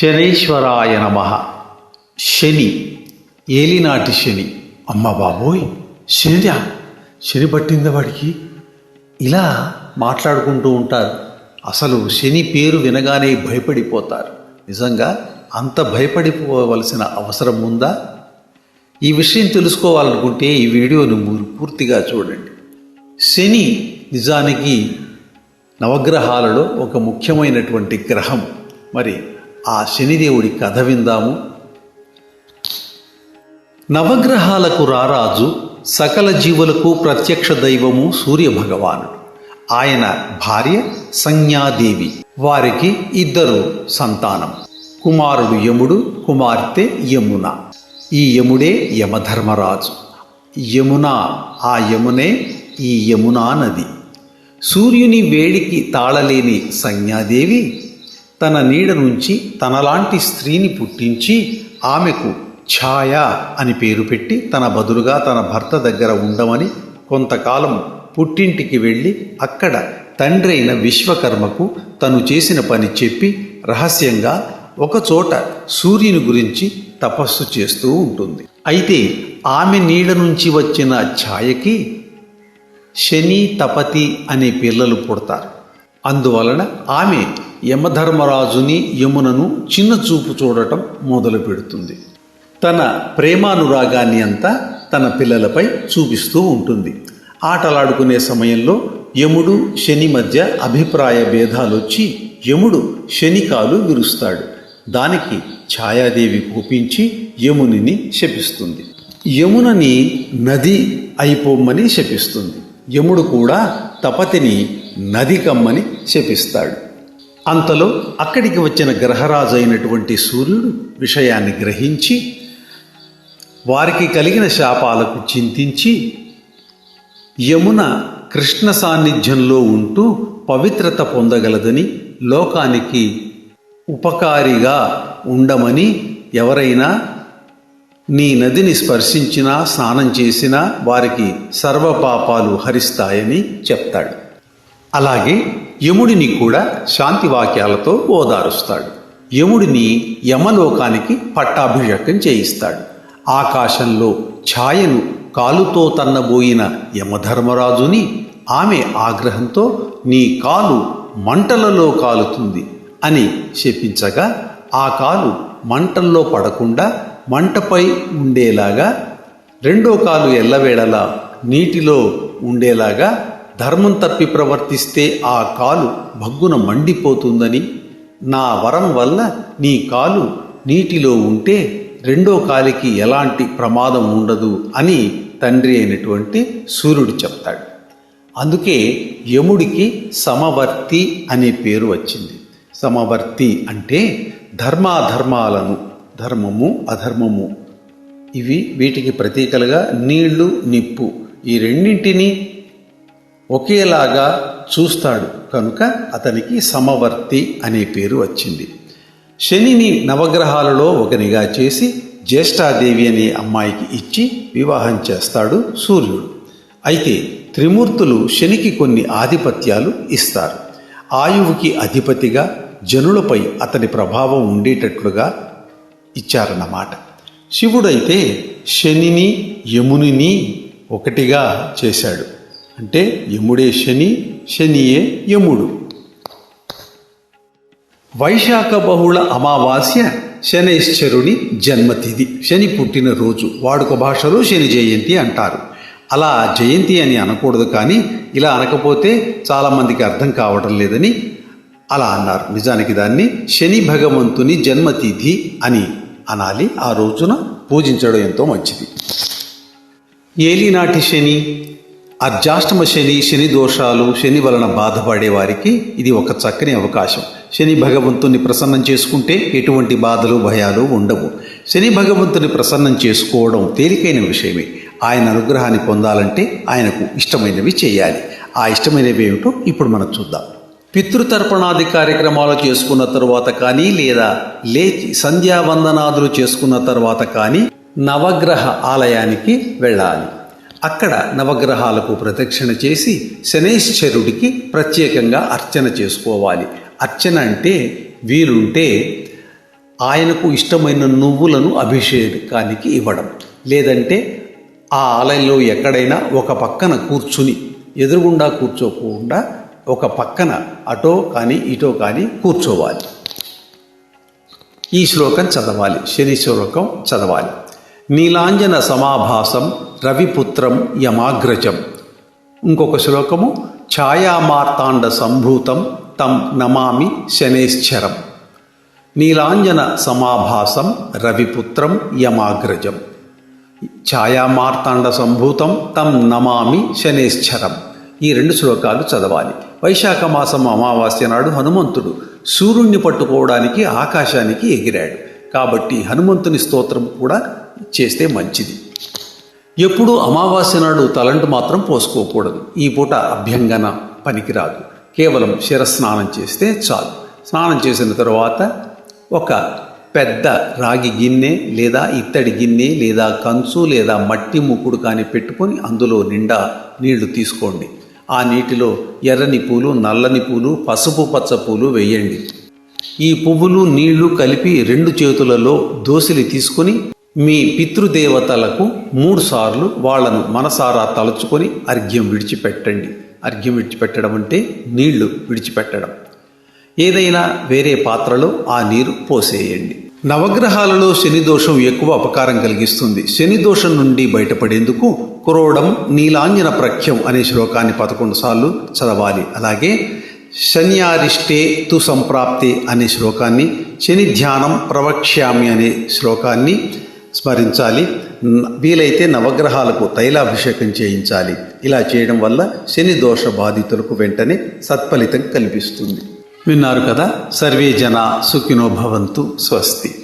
శనైశ్వరాయ నమ. శని ఏలినాటి శని. అమ్మ బాబోయ్ శనిరా శని పట్టిందా వాడికి? ఇలా మాట్లాడుకుంటూ ఉంటారు. అసలు శని పేరు వినగానే భయపడిపోతారు. నిజంగా అంత భయపడిపోవలసిన అవసరం ఉందా? ఈ విషయం తెలుసుకోవాలనుకుంటే ఈ వీడియోను మీరు పూర్తిగా చూడండి. శని నిజానికి నవగ్రహాలలో ఒక ముఖ్యమైనటువంటి గ్రహం. మరి ఆ శనిదేవుడి కథ విందాము. నవగ్రహాలకు రారాజు సకల జీవులకు ప్రత్యక్ష దైవము సూర్యభగవానుడు ఆయన భార్య సంజ్ఞాదేవి. వారికి ఇద్దరు సంతానం. కుమారుడు యముడు కుమార్తె యమున. ఈ యముడే యమధర్మరాజు. యమున ఆ యమునే ఈ యమునా నది. సూర్యుని వేడికి తాళలేని సంజ్ఞాదేవి తన నీడ నుంచి తనలాంటి స్త్రీని పుట్టించి ఆమెకు ఛాయ అని పేరు పెట్టి తన బదులుగా తన భర్త దగ్గర ఉండమని కొంతకాలం పుట్టింటికి వెళ్ళి అక్కడ తండ్రి అయిన విశ్వకర్మకు తను చేసిన పని చెప్పి రహస్యంగా ఒకచోట సూర్యుని గురించి తపస్సు చేస్తూ ఉంటుంది. అయితే ఆమె నీడ నుంచి వచ్చిన ఛాయకి శని తపతి అనే పిల్లలు పుడతారు. అందువలన ఆమె యమధర్మరాజుని యమునను చిన్న చూపు చూడటం మొదలు పెడుతుంది. తన ప్రేమానురాగాన్ని అంతా తన పిల్లలపై చూపిస్తూ ఉంటుంది. ఆటలాడుకునే సమయంలో యముడు శని మధ్య అభిప్రాయ భేదాలు వచ్చి యముడు శనికాలు విరుస్తాడు. దానికి ఛాయాదేవి కోపించి యమునిని శపిస్తుంది. యమునని నది అయిపోమ్మని శపిస్తుంది. యముడు కూడా తపతిని నది కమ్మని శపిస్తాడు. అంతలో అక్కడికి వచ్చిన గ్రహరాజు అయినటువంటి సూర్యుడు విషయాన్ని గ్రహించి వారికి కలిగిన శాపాలకు చింతించి యమున కృష్ణ సాన్నిధ్యంలో ఉంటూ పవిత్రత పొందగలదని లోకానికి ఉపకారిగా ఉండమని ఎవరైనా నీ నదిని స్పర్శించినా స్నానం చేసినా వారికి సర్వపాపాలు హరిస్తాయని చెప్తాడు. అలాగే యముడిని కూడా శాంతి వాక్యాలతో ఓదారుస్తాడు. యముడిని యమలోకానికి పట్టాభిషేకం చేయిస్తాడు. ఆకాశంలో ఛాయను కాలుతో తన్నబోయిన యమధర్మరాజుని ఆమె ఆగ్రహంతో నీ కాలు మంటలలో కాలుతుంది అని శపించగా ఆ కాలు మంటల్లో పడకుండా మంటపై ఉండేలాగా రెండో కాలు ఎల్లవేళలా నీటిలో ఉండేలాగా ధర్మం తప్పి ప్రవర్తిస్తే ఆ కాలు భగ్గున మండిపోతుందని నా వరం వల్ల నీ కాలు నీటిలో ఉంటే రెండో కాలికి ఎలాంటి ప్రమాదం ఉండదు అని తండ్రి అయినటువంటి సూర్యుడు చెప్తాడు. అందుకే యముడికి సమవర్తి అనే పేరు వచ్చింది. సమవర్తి అంటే ధర్మాధర్మాలను ధర్మము అధర్మము. ఇవి వీటికి ప్రతీకలుగా నీళ్ళు నిప్పు ఈ రెండింటినీ ఒకేలాగా చూస్తాడు. కనుక అతనికి సమవర్తి అనే పేరు వచ్చింది. శనిని నవగ్రహాలలో ఒకనిగా చేసి జ్యేష్ఠాదేవి అనే అమ్మాయికి ఇచ్చి వివాహం చేస్తాడు సూర్యుడు. అయితే త్రిమూర్తులు శనికి కొన్ని ఆధిపత్యాలు ఇస్తారు. ఆయువుకి అధిపతిగా జనులపై అతని ప్రభావం ఉండేటట్లుగా ఇచ్చారన్నమాట. శివుడైతే శనిని యమునిని ఒకటిగా చేశాడు. అంటే యముడే శని శనియే యముడు. వైశాఖ బహుళ అమావాస్య శనైశ్వరుని జన్మతిథి. శని పుట్టిన రోజు వాడుక భాషలో శని జయంతి అంటారు. అలా జయంతి అని అనకూడదు కానీ ఇలా అనకపోతే చాలామందికి అర్థం కావడం లేదని అలా అన్నారు. నిజానికి దాన్ని శని భగవంతుని జన్మతిథి అని అనాలి. ఆ రోజున పూజించడం ఎంతో మంచిది. ఏలినాటి శని అర్జాష్టమ శని శని దోషాలు శని వలన బాధపడే వారికి ఇది ఒక చక్కని అవకాశం. శని భగవంతుని ప్రసన్నం చేసుకుంటే ఎటువంటి బాధలు భయాలు ఉండవు. శని భగవంతుని ప్రసన్నం చేసుకోవడం తేలికైన విషయమే. ఆయన అనుగ్రహాన్ని పొందాలంటే ఆయనకు ఇష్టమైనవి చేయాలి. ఆ ఇష్టమైనవి ఏమిటో ఇప్పుడు మనం చూద్దాం. పితృతర్పణాది కార్యక్రమాలు చేసుకున్న తరువాత కానీ లేదా లేచి సంధ్యావందనాదులు చేసుకున్న తర్వాత కానీ నవగ్రహ ఆలయానికి వెళ్ళాలి. అక్కడ నవగ్రహాలకు ప్రదక్షిణ చేసి శనేశ్వరుడికి ప్రత్యేకంగా అర్చన చేసుకోవాలి. అర్చన అంటే వీలుంటే ఆయనకు ఇష్టమైన నువ్వులను అభిషేకానికి ఇవ్వడం. లేదంటే ఆ ఆలయంలో ఎక్కడైనా ఒక పక్కన కూర్చుని ఎదురుగుండా కూర్చోకుండా ఒక పక్కన అటో కానీ ఇటో కానీ కూర్చోవాలి. ఈ శ్లోకం చదవాలి శని శ్లోకం చదవాలి. నీలాంజన సమాభాసం రవిపుత్రం యమాగ్రజం. ఇంకొక శ్లోకము ఛాయామార్తాండ సంభూతం తం నమామి శనేశ్చరం. నీలాంజన సమాభాసం రవిపుత్రం యమాగ్రజం. ఛాయామార్తాండ సంభూతం తం నమామి శనేశ్చరం. ఈ రెండు శ్లోకాలు చదవాలి. వైశాఖ మాసం అమావాస్య నాడు హనుమంతుడు సూర్యుణ్ణి పట్టుకోవడానికి ఆకాశానికి ఎగిరాడు. కాబట్టి హనుమంతుని స్తోత్రం కూడా చేస్తే మంచిది. ఎప్పుడూ అమావాస్య నాడు తలంటు మాత్రం పోసుకోకూడదు. ఈ పూట అభ్యంగన పనికిరాదు. కేవలం శిరస్నానం చేస్తే చాలు. స్నానం చేసిన తర్వాత ఒక పెద్ద రాగి గిన్నె లేదా ఇత్తడి గిన్నె లేదా కంచు లేదా మట్టి ముక్కుడు కానీ పెట్టుకొని అందులో నిండా నీళ్ళు తీసుకోండి. ఆ నీటిలో ఎర్రని పూలు నల్లని పూలు పసుపు పచ్చ పూలు వేయండి. ఈ పువ్వులు నీళ్ళు కలిపి రెండు చేతులలో దోసిలి తీసుకొని మీ పితృదేవతలకు మూడుసార్లు వాళ్ళను మనసారా తలుచుకొని అర్ఘ్యం విడిచిపెట్టండి. అర్ఘ్యం విడిచిపెట్టడం అంటే నీళ్ళు విడిచిపెట్టడం. ఏదైనా వేరే పాత్రలో ఆ నీరు పోసేయండి. నవగ్రహాలలో శని దోషం ఎక్కువ అపకారం కలిగిస్తుంది. శని దోషం నుండి బయటపడేందుకు క్రోడం నీలాంజన ప్రఖ్యం అనే శ్లోకాన్ని పదకొండు సార్లు చదవాలి. అలాగే శన్యారిష్టే తు సంప్రాప్తి అనే శ్లోకాన్ని శని ధ్యానం ప్రవక్ష్యామి అనే శ్లోకాన్ని స్మరించాలి. వీలైతే నవగ్రహాలకు తైలాభిషేకం చేయించాలి. ఇలా చేయడం వల్ల శని దోష బాధితులకు వెంటనే సత్ఫలితం కల్పిస్తుంది విన్నారు కదా? సర్వే జన సుఖినో భవంతు స్వస్తి.